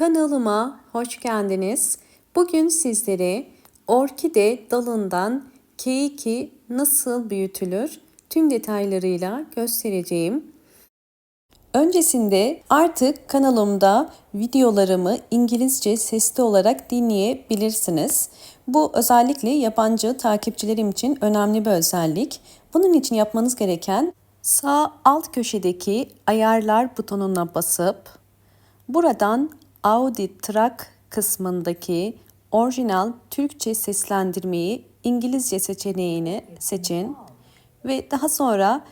Kanalıma hoş geldiniz. Bugün sizlere orkide dalından keiki nasıl büyütülür tüm detaylarıyla göstereceğim. Öncesinde artık kanalımda videolarımı İngilizce sesli olarak dinleyebilirsiniz. Bu özellikle yabancı takipçilerim için önemli bir özellik. Bunun için yapmanız gereken sağ alt köşedeki ayarlar butonuna basıp buradan Audi Track kısmındaki orijinal Türkçe seslendirmeyi İngilizce seçeneğini seçin ve daha sonra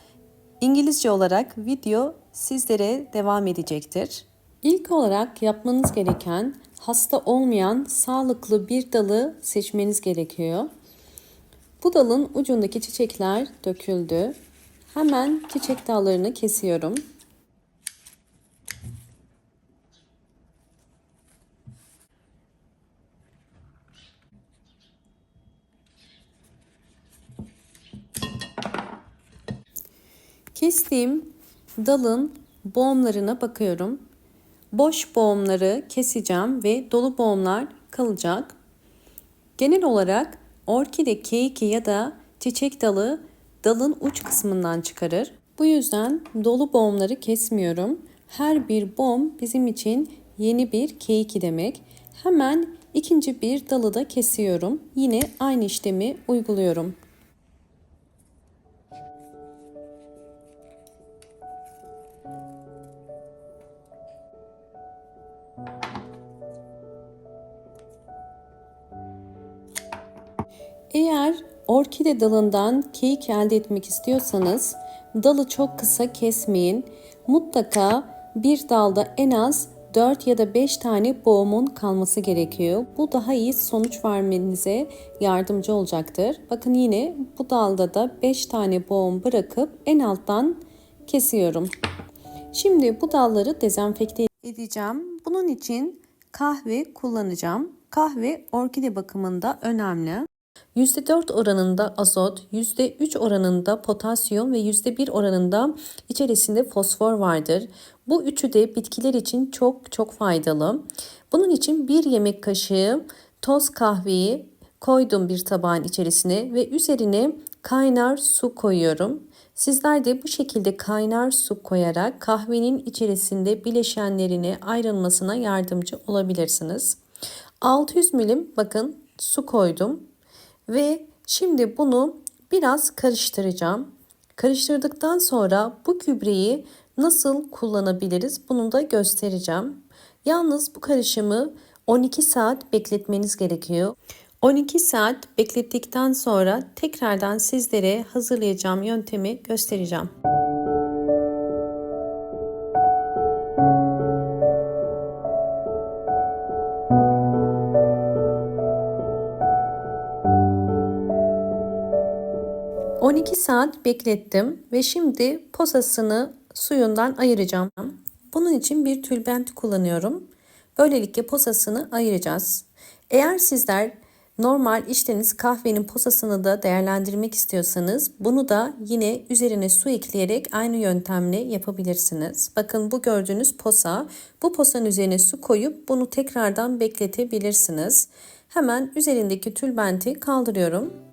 İngilizce olarak video sizlere devam edecektir. İlk olarak yapmanız gereken hasta olmayan sağlıklı bir dalı seçmeniz gerekiyor. Bu dalın ucundaki çiçekler döküldü. Hemen çiçek dallarını kesiyorum. Kestiğim dalın boğumlarına bakıyorum. Boş boğumları keseceğim ve dolu boğumlar kalacak. Genel olarak orkide keiki ya da çiçek dalı dalın uç kısmından çıkarır. Bu yüzden dolu boğumları kesmiyorum. Her bir boğum bizim için yeni bir keiki demek. Hemen ikinci bir dalı da kesiyorum. Yine aynı işlemi uyguluyorum. Orkide dalından keyik elde etmek istiyorsanız dalı çok kısa kesmeyin. Mutlaka bir dalda en az 4 ya da 5 tane boğumun kalması gerekiyor. Bu daha iyi sonuç vermenize yardımcı olacaktır. Bakın yine bu dalda da 5 tane boğum bırakıp en alttan kesiyorum. Şimdi bu dalları dezenfekte edeceğim. Bunun için kahve kullanacağım. Kahve orkide bakımında önemli. %4 oranında azot, %3 oranında potasyum ve %1 oranında içerisinde fosfor vardır. Bu üçü de bitkiler için çok çok faydalı. Bunun için bir yemek kaşığı toz kahveyi koydum bir tabağın içerisine ve üzerine kaynar su koyuyorum. Sizler de bu şekilde kaynar su koyarak kahvenin içerisinde bileşenlerine ayrılmasına yardımcı olabilirsiniz. 600 milim bakın su koydum. Ve şimdi bunu biraz karıştıracağım. Karıştırdıktan sonra bu gübreyi nasıl kullanabiliriz bunu da göstereceğim. Yalnız bu karışımı 12 saat bekletmeniz gerekiyor. 12 saat beklettikten sonra tekrardan sizlere hazırlayacağım yöntemi göstereceğim. 12 saat beklettim ve şimdi posasını suyundan ayıracağım. Bunun için bir tülbent kullanıyorum. Böylelikle posasını ayıracağız. Eğer sizler normal içtiğiniz kahvenin posasını da değerlendirmek istiyorsanız bunu da yine üzerine su ekleyerek aynı yöntemle yapabilirsiniz. Bakın bu gördüğünüz posa. Bu posanın üzerine su koyup bunu tekrardan bekletebilirsiniz. Hemen üzerindeki tülbenti kaldırıyorum.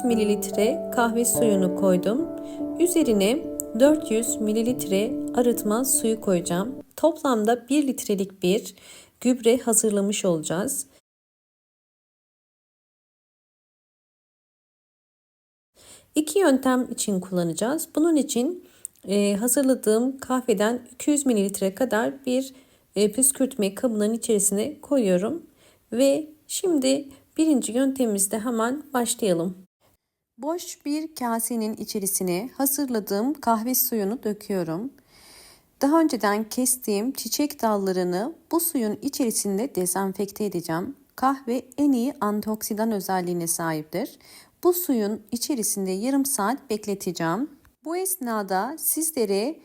600 mililitre kahve suyunu koydum. Üzerine 400 mililitre arıtma suyu koyacağım. Toplamda 1 litrelik bir gübre hazırlamış olacağız. İki yöntem için kullanacağız. Bunun için e, hazırladığım kahveden 200 mililitre kadar bir e, püskürtme kabının içerisine koyuyorum. Ve şimdi Birinci yöntemimizde hemen başlayalım. Boş bir kasenin içerisine hazırladığım kahve suyunu döküyorum. Daha önceden kestiğim çiçek dallarını bu suyun içerisinde dezenfekte edeceğim. Kahve en iyi antioksidan özelliğine sahiptir. Bu suyun içerisinde yarım saat bekleteceğim. Bu esnada sizlere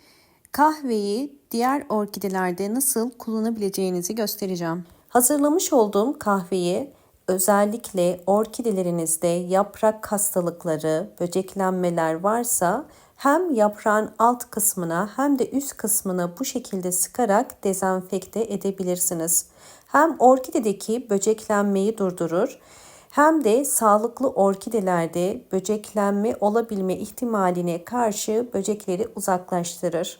kahveyi diğer orkidelerde nasıl kullanabileceğinizi göstereceğim. Hazırlamış olduğum kahveyi özellikle orkidelerinizde yaprak hastalıkları, böceklenmeler varsa hem yaprağın alt kısmına hem de üst kısmına bu şekilde sıkarak dezenfekte edebilirsiniz. Hem orkidedeki böceklenmeyi durdurur hem de sağlıklı orkidelerde böceklenme olabilme ihtimaline karşı böcekleri uzaklaştırır.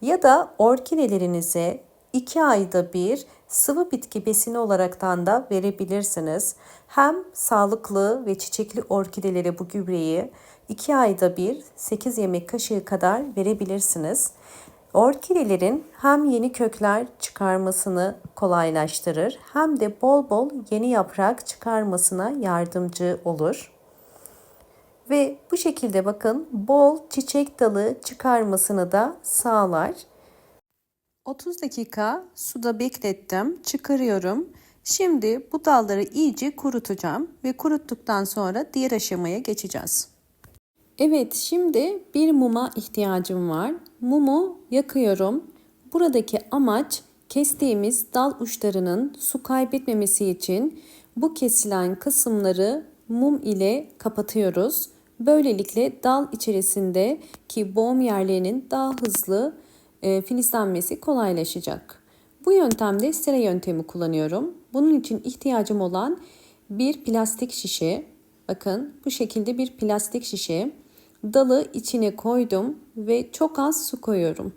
Ya da orkidelerinize 2 ayda bir sıvı bitki besini olaraktan da verebilirsiniz. Hem sağlıklı ve çiçekli orkidelere bu gübreyi 2 ayda bir 8 yemek kaşığı kadar verebilirsiniz. Orkidelerin hem yeni kökler çıkarmasını kolaylaştırır hem de bol bol yeni yaprak çıkarmasına yardımcı olur. Ve bu şekilde bakın bol çiçek dalı çıkarmasını da sağlar. 30 dakika suda beklettim. Çıkarıyorum. Şimdi bu dalları iyice kurutacağım ve kuruttuktan sonra diğer aşamaya geçeceğiz. Evet, şimdi bir muma ihtiyacım var. Mumu yakıyorum. Buradaki amaç kestiğimiz dal uçlarının su kaybetmemesi için bu kesilen kısımları mum ile kapatıyoruz. Böylelikle dal içerisindeki boğum yerlerinin daha hızlı filizlenmesi kolaylaşacak. Bu yöntemde sera yöntemi kullanıyorum. Bunun için ihtiyacım olan bir plastik şişe. Bakın bu şekilde bir plastik şişe. Dalı içine koydum ve çok az su koyuyorum.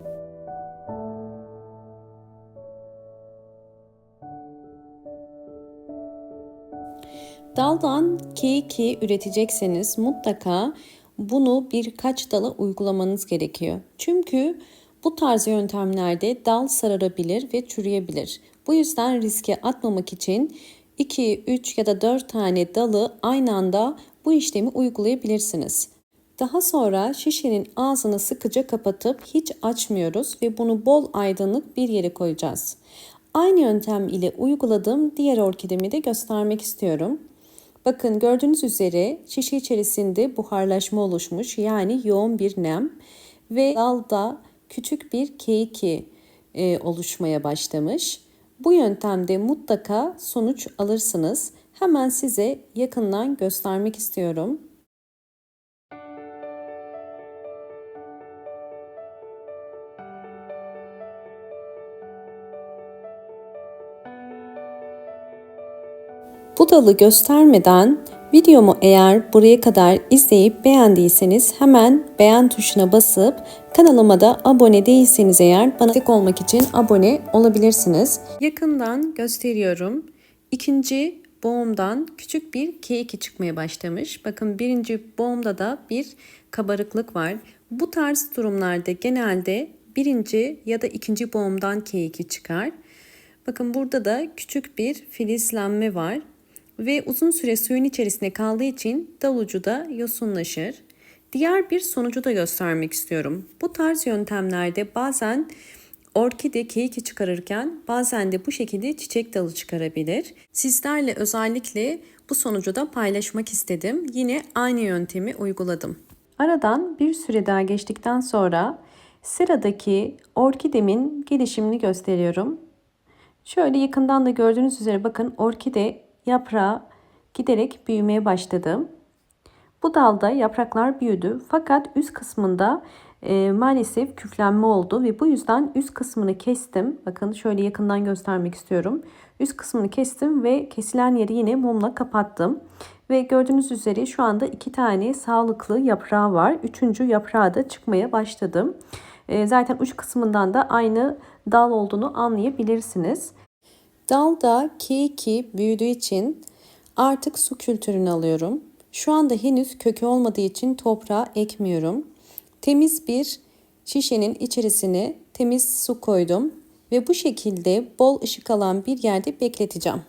Daldan keyiki üretecekseniz mutlaka bunu birkaç dala uygulamanız gerekiyor. Çünkü bu tarz yöntemlerde dal sararabilir ve çürüyebilir. Bu yüzden riske atmamak için 2, 3 ya da 4 tane dalı aynı anda bu işlemi uygulayabilirsiniz. Daha sonra şişenin ağzını sıkıca kapatıp hiç açmıyoruz ve bunu bol aydınlık bir yere koyacağız. Aynı yöntem ile uyguladığım diğer orkidemi de göstermek istiyorum. Bakın gördüğünüz üzere şişe içerisinde buharlaşma oluşmuş yani yoğun bir nem ve dalda küçük bir keiki e, oluşmaya başlamış. Bu yöntemde mutlaka sonuç alırsınız. Hemen size yakından göstermek istiyorum. Bu dalı göstermeden videomu eğer buraya kadar izleyip beğendiyseniz hemen beğen tuşuna basıp kanalıma da abone değilseniz eğer bana destek olmak için abone olabilirsiniz. Yakından gösteriyorum. İkinci boğumdan küçük bir keyiki çıkmaya başlamış. Bakın birinci boğumda da bir kabarıklık var. Bu tarz durumlarda genelde birinci ya da ikinci boğumdan keyiki çıkar. Bakın burada da küçük bir filizlenme var ve uzun süre suyun içerisinde kaldığı için dalucu da yosunlaşır. Diğer bir sonucu da göstermek istiyorum. Bu tarz yöntemlerde bazen orkide keyiki çıkarırken bazen de bu şekilde çiçek dalı çıkarabilir. Sizlerle özellikle bu sonucu da paylaşmak istedim. Yine aynı yöntemi uyguladım. Aradan bir süre daha geçtikten sonra sıradaki orkidemin gelişimini gösteriyorum. Şöyle yakından da gördüğünüz üzere bakın orkide yaprağı giderek büyümeye başladı. Bu dalda yapraklar büyüdü fakat üst kısmında e, maalesef küflenme oldu ve bu yüzden üst kısmını kestim. Bakın şöyle yakından göstermek istiyorum. Üst kısmını kestim ve kesilen yeri yine mumla kapattım. Ve gördüğünüz üzere şu anda iki tane sağlıklı yaprağı var. Üçüncü yaprağı da çıkmaya başladım. E, zaten uç kısmından da aynı dal olduğunu anlayabilirsiniz. Dalda keyiki büyüdüğü için artık su kültürünü alıyorum. Şu anda henüz kökü olmadığı için toprağa ekmiyorum. Temiz bir şişenin içerisine temiz su koydum ve bu şekilde bol ışık alan bir yerde bekleteceğim.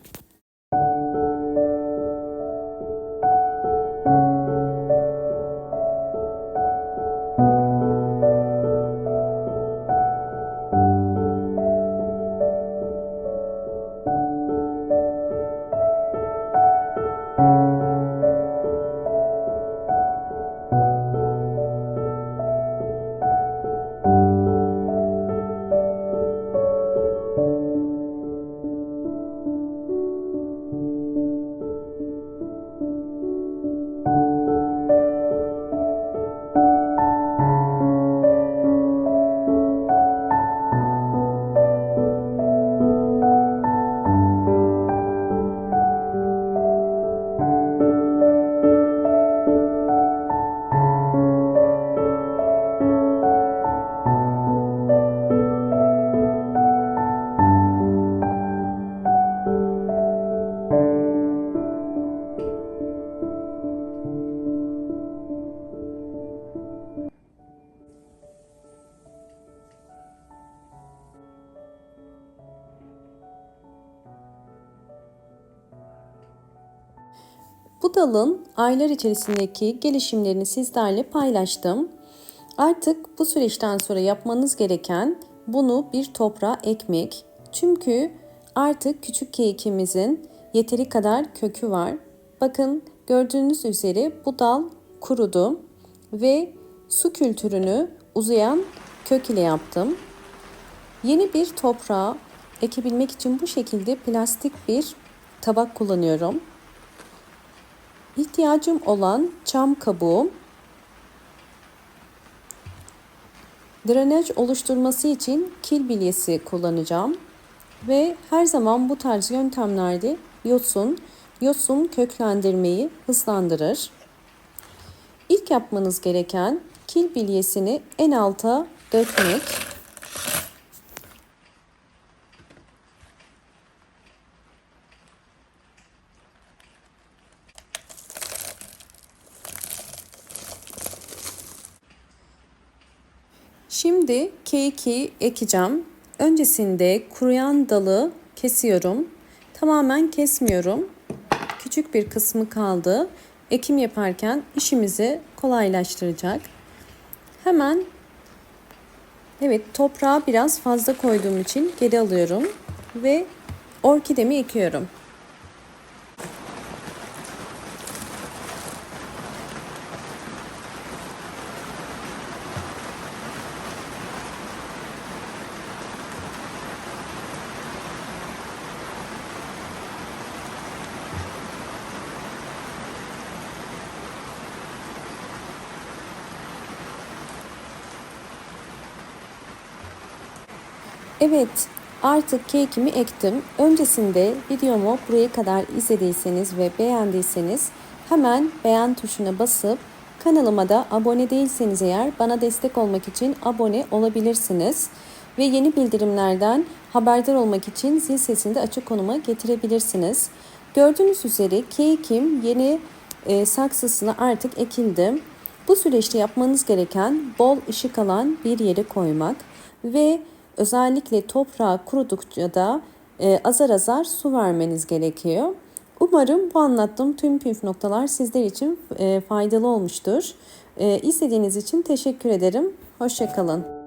Aylar içerisindeki gelişimlerini sizlerle paylaştım. Artık bu süreçten sonra yapmanız gereken bunu bir toprağa ekmek. Çünkü artık küçük kekimizin yeteri kadar kökü var. Bakın gördüğünüz üzere bu dal kurudu ve su kültürünü uzayan kök ile yaptım. Yeni bir toprağa ekebilmek için bu şekilde plastik bir tabak kullanıyorum. İhtiyacım olan çam kabuğu, drenaj oluşturması için kil bilyesi kullanacağım. Ve her zaman bu tarz yöntemlerde yosun, yosun köklendirmeyi hızlandırır. İlk yapmanız gereken kil bilyesini en alta dökmek. Şimdi keki ekeceğim. Öncesinde kuruyan dalı kesiyorum. Tamamen kesmiyorum. Küçük bir kısmı kaldı. Ekim yaparken işimizi kolaylaştıracak. Hemen evet toprağa biraz fazla koyduğum için geri alıyorum ve orkidemi ekiyorum. Evet, artık kekimi ektim. Öncesinde videomu buraya kadar izlediyseniz ve beğendiyseniz hemen beğen tuşuna basıp kanalıma da abone değilseniz eğer bana destek olmak için abone olabilirsiniz. Ve yeni bildirimlerden haberdar olmak için zil sesini de açık konuma getirebilirsiniz. Gördüğünüz üzere kekim yeni e, saksısına artık ekildi. Bu süreçte yapmanız gereken bol ışık alan bir yere koymak ve Özellikle toprağı kurudukça da e, azar azar su vermeniz gerekiyor. Umarım bu anlattığım tüm püf noktalar sizler için e, faydalı olmuştur. E, izlediğiniz için teşekkür ederim. Hoşçakalın.